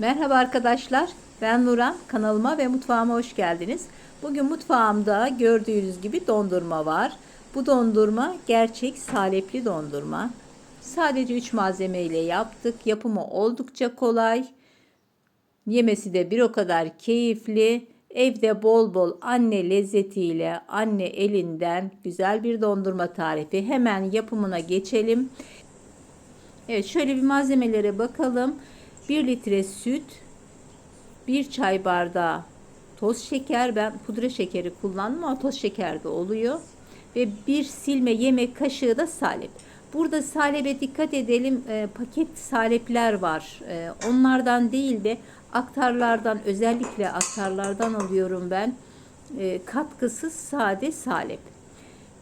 Merhaba arkadaşlar. Ben Nuran. Kanalıma ve mutfağıma hoş geldiniz. Bugün mutfağımda gördüğünüz gibi dondurma var. Bu dondurma gerçek salepli dondurma. Sadece 3 malzeme ile yaptık. Yapımı oldukça kolay. Yemesi de bir o kadar keyifli. Evde bol bol anne lezzetiyle, anne elinden güzel bir dondurma tarifi. Hemen yapımına geçelim. Evet şöyle bir malzemelere bakalım. 1 litre süt, 1 çay bardağı toz şeker. Ben pudra şekeri kullandım ama toz şeker de oluyor. Ve bir silme yemek kaşığı da salep. Burada salebe dikkat edelim. E, paket salepler var. E, onlardan değil de aktarlardan özellikle aktarlardan alıyorum ben. E, katkısız sade salep.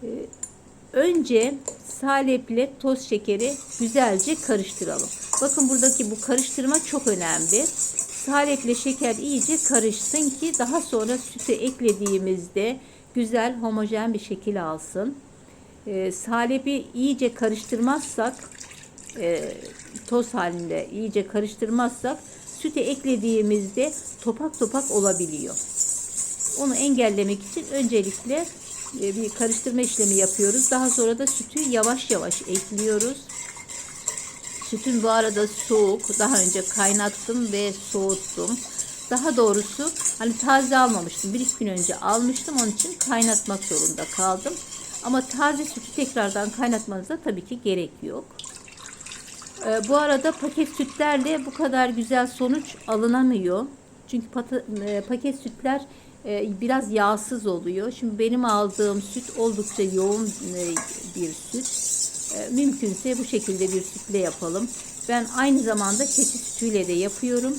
E, Önce saleple toz şekeri güzelce karıştıralım. Bakın buradaki bu karıştırma çok önemli. Saleple şeker iyice karışsın ki daha sonra sütü eklediğimizde güzel homojen bir şekil alsın. E, salebi iyice karıştırmazsak e, toz halinde iyice karıştırmazsak sütü eklediğimizde topak topak olabiliyor. Onu engellemek için öncelikle bir karıştırma işlemi yapıyoruz. Daha sonra da sütü yavaş yavaş ekliyoruz. Sütün bu arada soğuk. Daha önce kaynattım ve soğuttum. Daha doğrusu hani taze almamıştım. Bir iki gün önce almıştım. Onun için kaynatmak zorunda kaldım. Ama taze sütü tekrardan kaynatmanıza tabii ki gerek yok. Ee, bu arada paket sütlerle bu kadar güzel sonuç alınamıyor. Çünkü pata, e, paket sütler biraz yağsız oluyor. Şimdi benim aldığım süt oldukça yoğun e, bir süt. E, mümkünse bu şekilde bir sütle yapalım. Ben aynı zamanda keçi sütüyle de yapıyorum.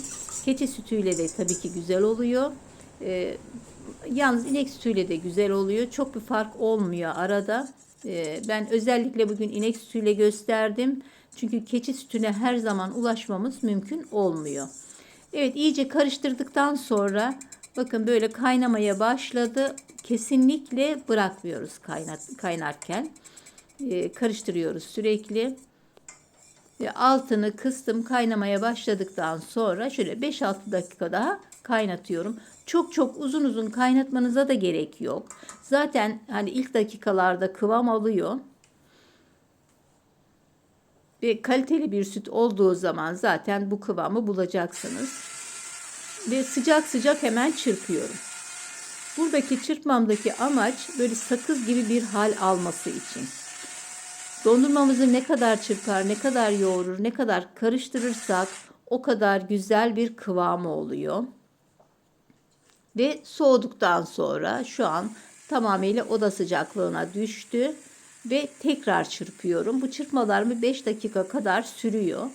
Keçi sütüyle de tabii ki güzel oluyor. E, yalnız inek sütüyle de güzel oluyor. Çok bir fark olmuyor arada. E, ben özellikle bugün inek sütüyle gösterdim. Çünkü keçi sütüne her zaman ulaşmamız mümkün olmuyor. Evet iyice karıştırdıktan sonra bakın böyle kaynamaya başladı. Kesinlikle bırakmıyoruz kaynat, kaynarken. Ee, karıştırıyoruz sürekli. Ve altını kıstım kaynamaya başladıktan sonra şöyle 5-6 dakika daha kaynatıyorum. Çok çok uzun uzun kaynatmanıza da gerek yok. Zaten hani ilk dakikalarda kıvam alıyor. Ve kaliteli bir süt olduğu zaman zaten bu kıvamı bulacaksınız. Ve sıcak sıcak hemen çırpıyorum. Buradaki çırpmamdaki amaç böyle sakız gibi bir hal alması için. Dondurmamızı ne kadar çırpar, ne kadar yoğurur, ne kadar karıştırırsak o kadar güzel bir kıvamı oluyor. Ve soğuduktan sonra şu an tamamıyla oda sıcaklığına düştü ve tekrar çırpıyorum. Bu çırpmalarımı 5 dakika kadar sürüyor.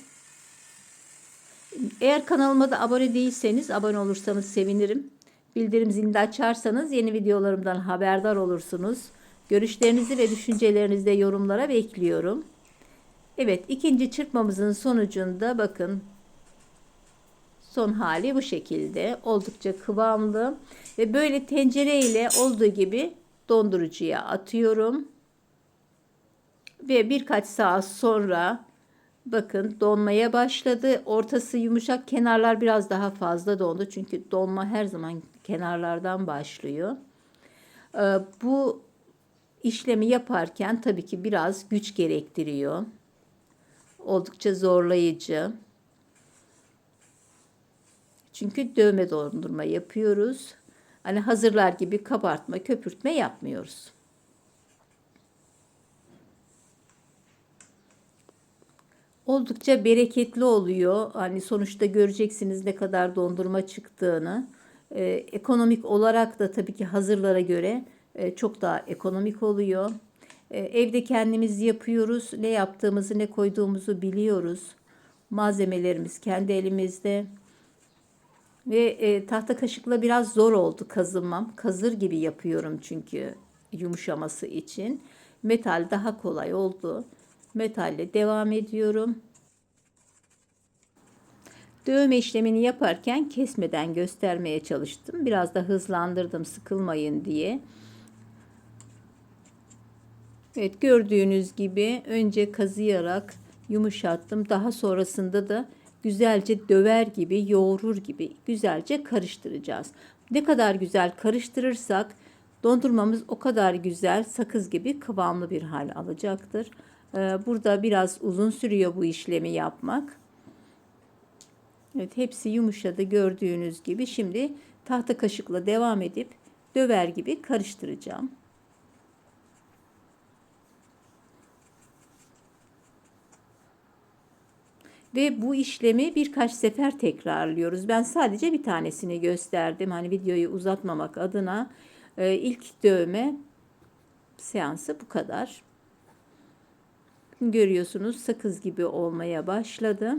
Eğer kanalıma da abone değilseniz abone olursanız sevinirim. Bildirim zilini açarsanız yeni videolarımdan haberdar olursunuz. Görüşlerinizi ve düşüncelerinizi de yorumlara bekliyorum. Evet ikinci çırpmamızın sonucunda bakın son hali bu şekilde oldukça kıvamlı ve böyle tencere ile olduğu gibi dondurucuya atıyorum ve birkaç saat sonra bakın donmaya başladı. Ortası yumuşak, kenarlar biraz daha fazla dondu. Çünkü donma her zaman kenarlardan başlıyor. Ee, bu işlemi yaparken tabii ki biraz güç gerektiriyor. Oldukça zorlayıcı. Çünkü dövme dondurma yapıyoruz. Hani hazırlar gibi kabartma, köpürtme yapmıyoruz. Oldukça bereketli oluyor. Hani sonuçta göreceksiniz ne kadar dondurma çıktığını. Ee, ekonomik olarak da tabii ki hazırlara göre e, çok daha ekonomik oluyor. E, evde kendimiz yapıyoruz. Ne yaptığımızı, ne koyduğumuzu biliyoruz. Malzemelerimiz kendi elimizde. Ve e, tahta kaşıkla biraz zor oldu kazımam. Kazır gibi yapıyorum çünkü yumuşaması için. Metal daha kolay oldu metalle devam ediyorum. Dövme işlemini yaparken kesmeden göstermeye çalıştım. Biraz da hızlandırdım sıkılmayın diye. Evet gördüğünüz gibi önce kazıyarak yumuşattım. Daha sonrasında da güzelce döver gibi, yoğurur gibi güzelce karıştıracağız. Ne kadar güzel karıştırırsak dondurmamız o kadar güzel sakız gibi kıvamlı bir hal alacaktır. Ee, Burada biraz uzun sürüyor bu işlemi yapmak. Evet hepsi yumuşadı gördüğünüz gibi. Şimdi tahta kaşıkla devam edip döver gibi karıştıracağım. Ve bu işlemi birkaç sefer tekrarlıyoruz. Ben sadece bir tanesini gösterdim. Hani videoyu uzatmamak adına e, ilk dövme seansı bu kadar. Görüyorsunuz sakız gibi olmaya başladı.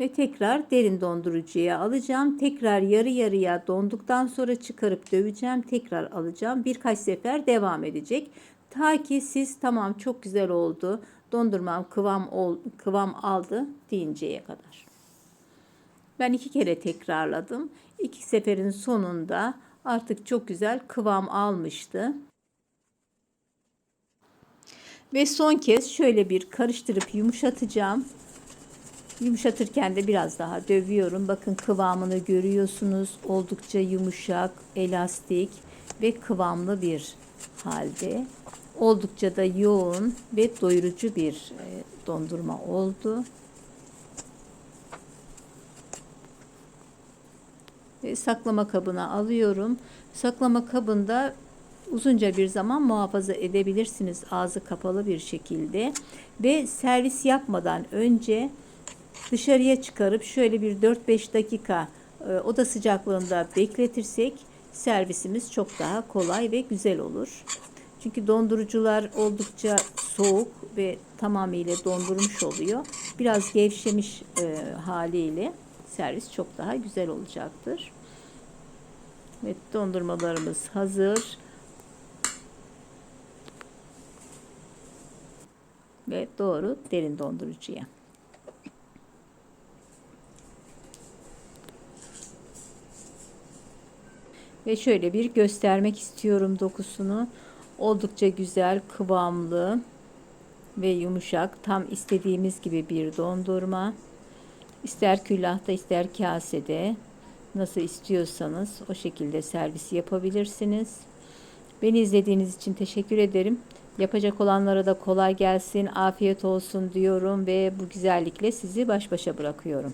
Ve tekrar derin dondurucuya alacağım. Tekrar yarı yarıya donduktan sonra çıkarıp döveceğim. Tekrar alacağım. Birkaç sefer devam edecek. Ta ki siz tamam çok güzel oldu. Dondurmam kıvam ol, kıvam aldı deyinceye kadar. Ben iki kere tekrarladım. İki seferin sonunda artık çok güzel kıvam almıştı. Ve son kez şöyle bir karıştırıp yumuşatacağım. Yumuşatırken de biraz daha dövüyorum. Bakın kıvamını görüyorsunuz. Oldukça yumuşak, elastik ve kıvamlı bir halde. Oldukça da yoğun ve doyurucu bir e, dondurma oldu. Ve saklama kabına alıyorum. Saklama kabında uzunca bir zaman muhafaza edebilirsiniz ağzı kapalı bir şekilde ve servis yapmadan önce dışarıya çıkarıp şöyle bir 4-5 dakika e, oda sıcaklığında bekletirsek servisimiz çok daha kolay ve güzel olur. Çünkü dondurucular oldukça soğuk ve tamamıyla dondurmuş oluyor. Biraz gevşemiş e, haliyle servis çok daha güzel olacaktır. Evet dondurmalarımız hazır. Ve doğru derin dondurucuya. Ve şöyle bir göstermek istiyorum dokusunu. Oldukça güzel, kıvamlı ve yumuşak. Tam istediğimiz gibi bir dondurma. İster küllahta ister kasede nasıl istiyorsanız o şekilde servis yapabilirsiniz. Beni izlediğiniz için teşekkür ederim. Yapacak olanlara da kolay gelsin, afiyet olsun diyorum ve bu güzellikle sizi baş başa bırakıyorum.